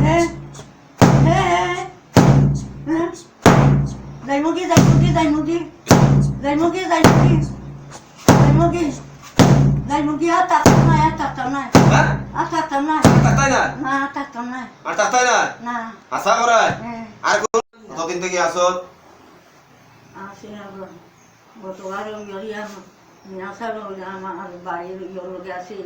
হ্যাঁ যাইমুখী যাইমুখী যাইমুখী যাইমুখী যাইমুখী যাইমুখী যাইমুখী আর থাকতাম না আর থাকতাম না হ্যাঁ আর থাকতাম না তাকাই না না আর থাকতাম না আর তাকাই না না আশা করায় হ্যাঁ আর কোন কতদিন থেকে আসত আসে আবার গতবার ইয়রিয়া মিয়াসার আমার বাড়ির ইয়লগে আছে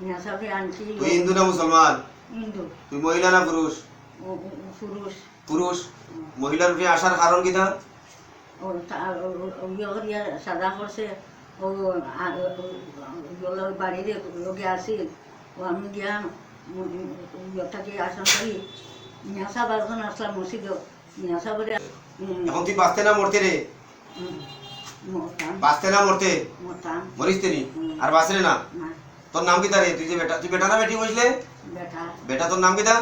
মিয়াসাকে আনছি তুই হিন্দু না মুসলমান। হিন্দু তুই মহিলা না পুরুষ? পুরুষ। পুরুষ? মহিলার উপরে আসার কারণ ও- ও ইয়রিয়া সাদা করছে। ও আ- ও- ও- বাড়ির লগে আছিল ও আমি গিয়া ইয়টাকে আসাম করি মিয়াসা বারজন আসলাম মসজিদ। মিয়াসা বলে এখন তুই বাঁচতে না মরতে রে? বাঁচতে না মরতে? মরিস আর বাঁচলে না? তোর নাম কিতা রে? তুই যে বেটা তুই বেটা না বেটি বসলে বেটা। বেটা তোর নাম কিতা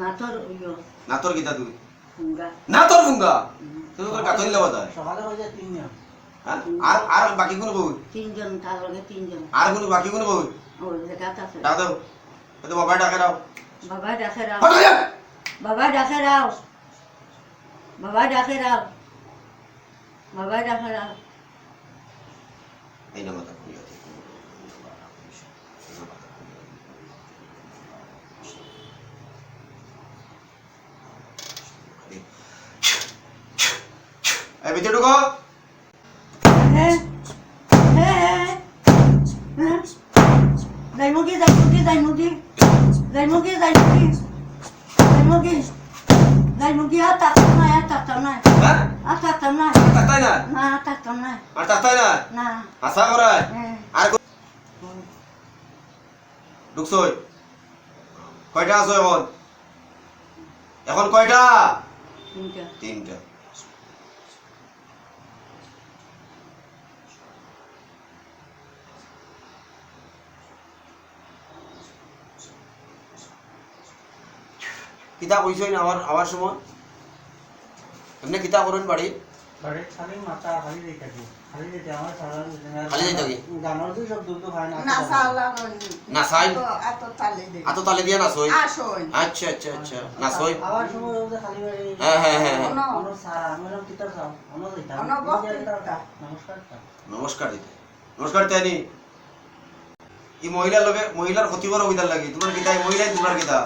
নাথর ইয়। না তোর কিতা তুই হুঙ্গা না তোর ফুঙ্গা তুই ওকে কাতল লাবা তাই সকালে হয়ে যায় তিন দিন হ্যাঁ? আর আর বাকি কোন বউ? তিনজন তার লগে তিনজন। আর কোন বাকি কোন বউ? ওর জায়গাত আছে। দাও তো বাবা ডাকে দাও। বাবা ডাকে যা বাবা ডাকে রাও বাবা ডাকে রাও বাবা ডাকে রাও এই না ভিতরে ঢুকো। যাইমুখী যাইমুখী যাইমুখী যাইমুখী যাইমুখী যাইমুখী যাইমুখী আর থাকতাম না। আর থাকতাম না আর থাকতাম না তাকাই না না আর থাকতাম না আর তাকাই না না আশা হ্যাঁ আর ঢুকছই কয়টা আছো এখন? এখন কয়টা? তিনটা তিনটা কিতা কইছই না আমার আমার সময় এমনি কিতা করেন বাড়ি বাড়ির খালি মাথা খালি দিয়ে থাকি খালি দিতে আমার সারা খালি দিয়ে থাকি? গানের দুই শব্দ তো হয় না না সালা না আচ্ছা আচ্ছা আচ্ছা। না আবার সময় হ্যাঁ হ্যাঁ হ্যাঁ হ্যাঁ। বললাম কিতাব অন্য বক্তৃতা। নমস্কার দিতে। নমস্কার তেনি এই মহিলার লগে মহিলার ক্ষতি করা হইতার লাগি তোমার কিতা মহিলাই তোমরা কিতা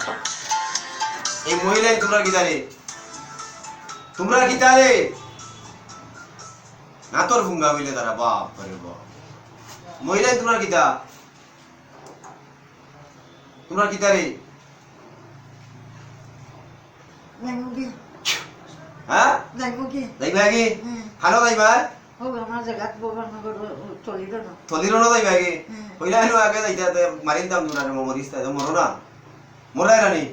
এই মহিলাই তোমরা কিতা রে তোমরা কিতা রে না তোর ফুঙ্গা হইলে তারা বাপ করে বাপ। মহিলাই তোমরা তোমরা রে হ্যাঁ? যাইবা কি? যাইবা থলির না। যাইবা কি? হুম। আগে যাইতা মারিন দাম তোমরা মরিস তাই মরো না। মরাই রানি।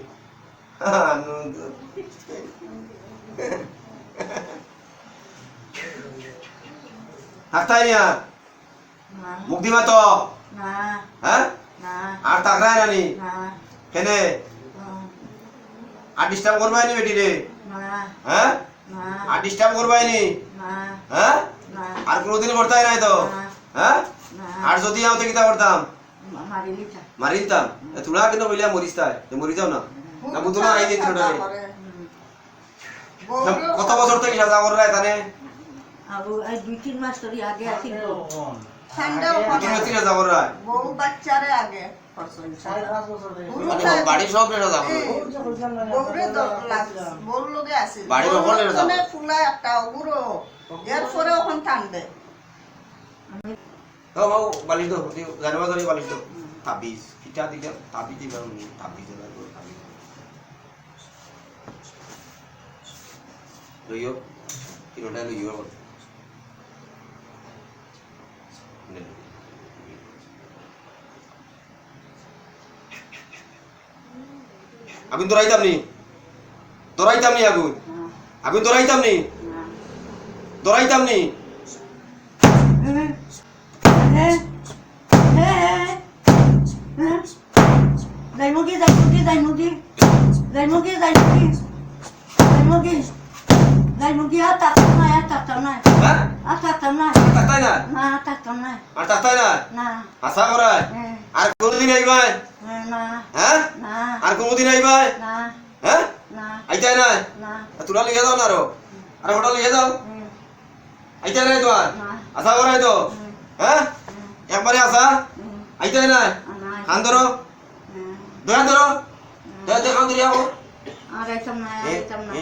তো না হ্যাঁ? আর তাকরাই রানি কেনে? আর ডিস্টার্ব করবাই নি বেটি রে হ্যাঁ? আর ডিস্টার্ব করবাই নি? হ্যাঁ? আর কোনোদিন করতাই নাই তো? হ্যাঁ? আর যদি আমাতে কিতা করতাম? মারিলি তা দিতাম এ তোমরা কিন্তু বলিয়া মরিস তাই। মরি যাও না। না বুঝতো না দিন ছোট কত বছর থেকে সাজা করে রায় তানে? আৰু এই দুই তিন মাস ধরে আগে আছিল তো কোন? ঠান্ডাও আগে- সাজা করে রায়? বউ বাচ্চারে আগে মানে বাড়ির সব রে সাজা করে। ওই যে বলছিলাম না, বউরে আমরা বউর লগে আছিল বাড়ির সকলে যাব। ওখানে ফুলা একটা অগুরো এর ওখান টানবে। ও বালিশ দাও জানবা ধরে বালিশ দাও। তাবিজ ফিটা দিলে তাবিজ দিবা তাবিজ দিবা তাবিজ লইও তিনটা লইও আমি দৌড়াইতাম নি দৌড়াইতাম নি আগুন না আমি দৌড়াইতাম নি না দৌড়াইতাম নি হ্যাঁ হ্যাঁ যাইমুখী যাইমুখী যাইমুখী যাইমুখী যাইমুখী যাইমুখী যাইমুখী আর থাকতাম না আর থাকতাম না হ্যাঁ আর থাকতাম না তাকাই না না আর থাকতাম না আর তাকাই না না আশা করায় আর কোনদিন আইবাই না হ্যাঁ না আর কোনোদিন আইবাই না হ্যাঁ না আইতাই নাই না তোরা লিখে যাও না আরও আরে হোটেল লিখে যাও হুম, আইতাই নাই তোমার না আশা করাই তো হ্যাঁ একবারে আসা আইতাই না খান ধরো দয়া ধরো দয়া দে খান ধরি আর আইতাম না আর আইতাম না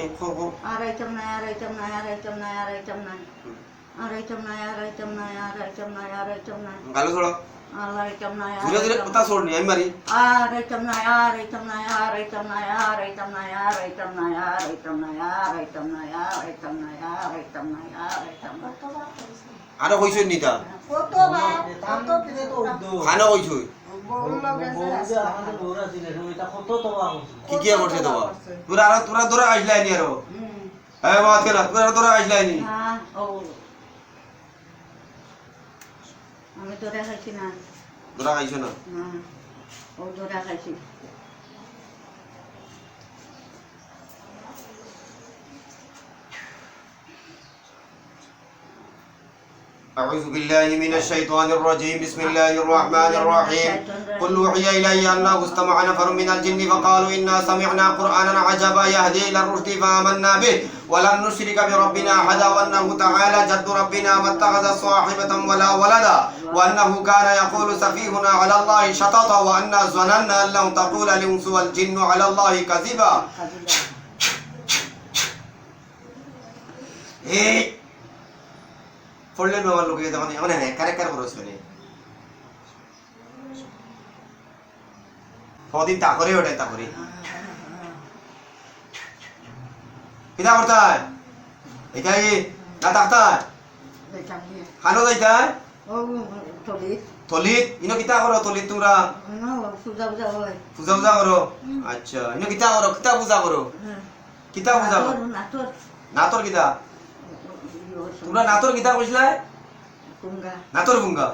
আর আইতাম না আর আইতাম না আর আইতাম না আর আইতাম না আর আইতাম না আর আইতাম না আর আইতাম না আর আইতাম না গালো ছড়ো আর আইতাম না ধীরে ধীরে কথা ছড়নি আমি মারি আর আইতাম না আর আইতাম না আর আইতাম না আর আইতাম না আর আইতাম না আর আইতাম না আর আইতাম না আর আইতাম না আর আইতাম না আর আইতাম না আরও কইছই নিতা কত কত তো খানো কইছই কি কি করছে তো তোরা নি আরও। হ্যাঁ বাদ কেন তোরা তোরা আইলাই নি আমি তোরা খাইছি না। তোরা খাইছো না? ও তোরা খাইছি أعوذ بالله من الشيطان الرجيم. بسم الله الرحمن الرحيم. قل أوحي إلي أنه استمع نفر من الجن فقالوا إنا سمعنا قرآنا عجبا يهدي إلى الرشد فآمنا به. ولن نشرك بربنا أحدا وأنه تعالى جد ربنا ما اتخذ صاحبة ولا ولدا وأنه كان يقول سفيهنا على الله شططا وأنا ظننا أن لن تقول الإنس والجن على الله كذبا. ఫోల్డర్ వాళ్ళు ఏమైనా ఏమైనా ఎక్కడెక్కడ కూర్చొని কদিন তাকরে ওঠে তাকরে কিনা করতাই এটাই না তাকতাই হানো যাইতাই থলিত ইনো কিতা করো থলিত তোমরা? পূজা পূজা করো? আচ্ছা ইনো কিতা করো কিতা পূজা করো? কিতা পূজা করো? নাতর কিতা? তোমরা নাতর গীতা বুঝলায় নাতর ভুঙ্গা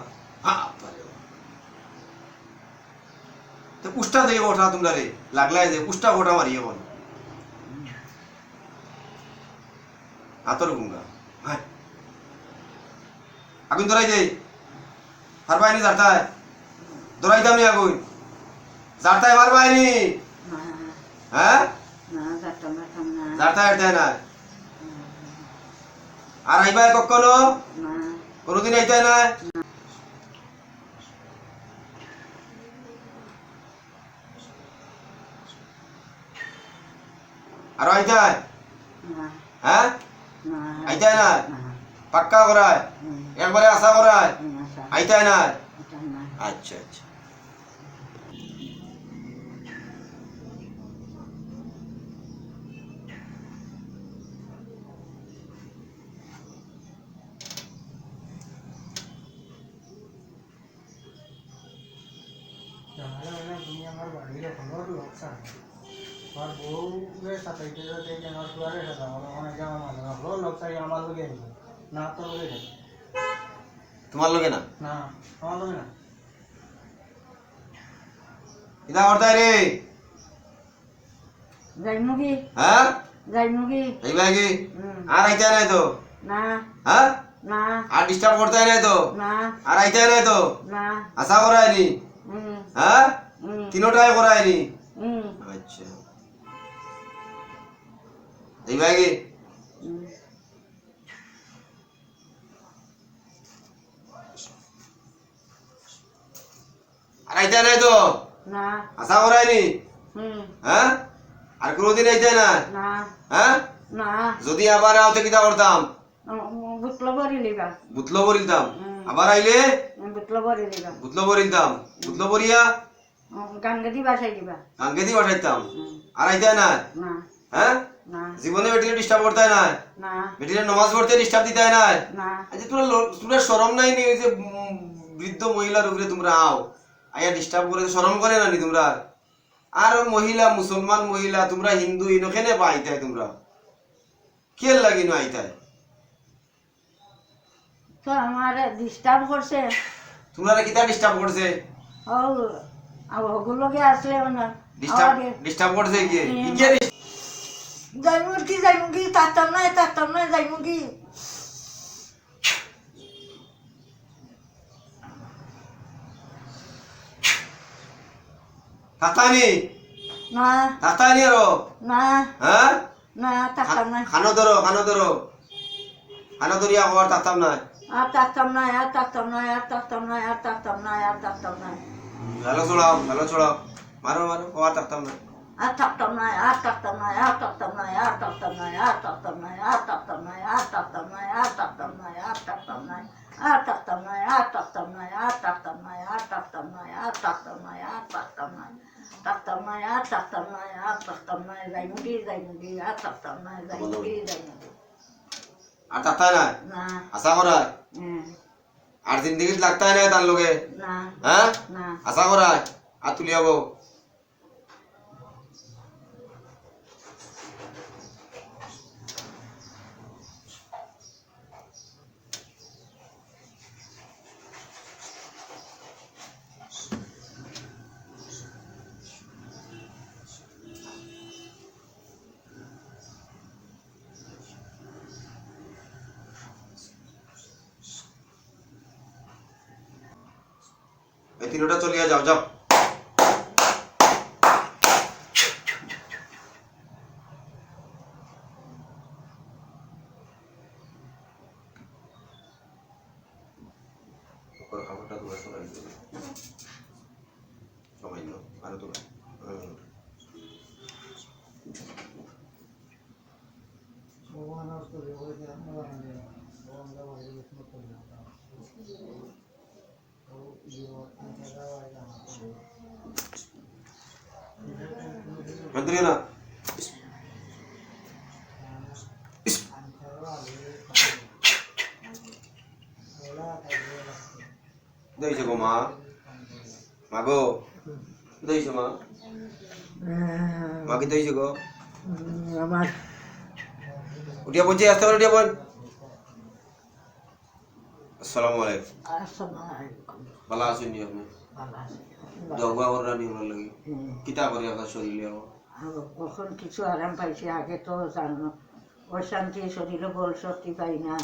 ते कुष्टा दे ओठा तुमला रे लागलाय ते कुष्टा ओठा मारी येवन आतर गुंगा हाय आगुन दोराय दे फारबाय नी जाताय दोराय दाम नी आगुन जाताय फारबाय नी हां ना जाता ना जाता येताय ना আর আইবা কখনো? কোনোদিন আইতে না? আর আইতে হ্যাঁ? আইতে না? পাক্কা করায়? একবারে আশা করায়? আইতে না। আচ্ছা আচ্ছা। জানালে তুমি আমার বাড়ির ঘর লোকসা আমার বউয়ের সাথে আমার পুরারে সাথে অনেক আমার না তো না না আমার লোকে না হ্যাঁ? আর না। হ্যাঁ? না। আর ডিস্টার্ব করতে তো? না। আর আইতে রে তো? আশা করাইনি হ্যাঁ? তিনোটাই করায়নি? আচ্ছা। এই ভাগে হ্যাঁ? আইতে নাই না। আশা না। যদি আবার আওতে কিতা করতাম? বুতলো বরিলাম বুতলো বরিলাম আবার আইলে? বুতলো বরি লিবা বুতলো বুতলো বরিয়া গান গাদি বাসাই দিবা। কাঙ্কে দি পাঠাইতাম আর আইতাই না না। হ্যাঁ? না। জীবনে বেটিরে ডিস্টার্ব করতে না না। বেটিরে নমাজ পড়তে ডিস্টার্ব দিতে না। না আচ্ছা তোরা তোরা শরম নাই নি? ওই যে বৃদ্ধ মহিলার উপরে তোমরা আও। আয়া ডিস্টার্ব করে শরম করে না নি তোমরা? আর মহিলা মুসলমান মহিলা তোমরা হিন্দু ইনখানে বা আইতাই তোমরা? কেল লাগিনো আইতাই তো আমার ডিস্টার্ব করছে। তোমরা কিতা ডিস্টার্ব করছে? ও ওগুলোকে আসলে না ডিস্টার্ব ডিস্টার্ব করছে কি? কে যাইমু কি যাইমু কি তাতাম না তাতাম না যাইমু কি। থাকতানি না। থাকতানি আরও? না। হ্যাঁ? না থাকতাম না খানো ধরো খানো ধরো। খানো ধরিয়া আবার থাকতাম না আর থাকতাম না আর থাকতাম না আর থাকতাম না আর থাকতাম না আর থাকতাম না ভালো চড়াও ভালো চড়াও মারো মারো আবার থাকতাম না আর থাকতাম না আর থাকতাম না আর থাকতাম না আর থাকতাম না আর থাকতাম না আর থাকতাম না আর থাকতাম না আর থাকতাম না আর থাকতাম না আর থাকতাম না আর থাকতাম না আর থাকতাম না আর থাকতাম না আর থাকতাম না আর তাতা হ্যাঁ? না। আশা করায়? আর জিন্দগিত লাগতাই না তার লোকে হ্যাঁ? আশা করায়? আর তুলে যাব তিনটা চলিয়া যাও যাও উপরে খাবারটা তুলে সরাই দিবে সামান্য আরও তুলে হুম। ভগবান আসতো ভগবান আমরা ভগবান দেওয়া জিনিস মতো তো জীবন দেওয়া যায় মন্ত্রী না দিয়েছে গো মা মা গো দিয়েছে মা মা কি দিয়েছে গো আমার উঠিয়া বলছি আসতে পারে উঠিয়া বল আসসালামু আলাইকুম ভালো আছেন আপনি ওর রানি হলো লাগি কিতা করি আপনার শরীরে কখন কিছু আরাম পাইছি, আগে তো জানো। অশান্তি, শরীরে বল শক্তি পাই না,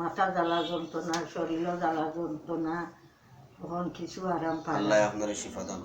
মাথা জ্বালা যন্ত্রণা, শরীরও জ্বালা যন্ত্রণা তখন কিছু আরাম পাই আল্লাহ আপনার শিফা দান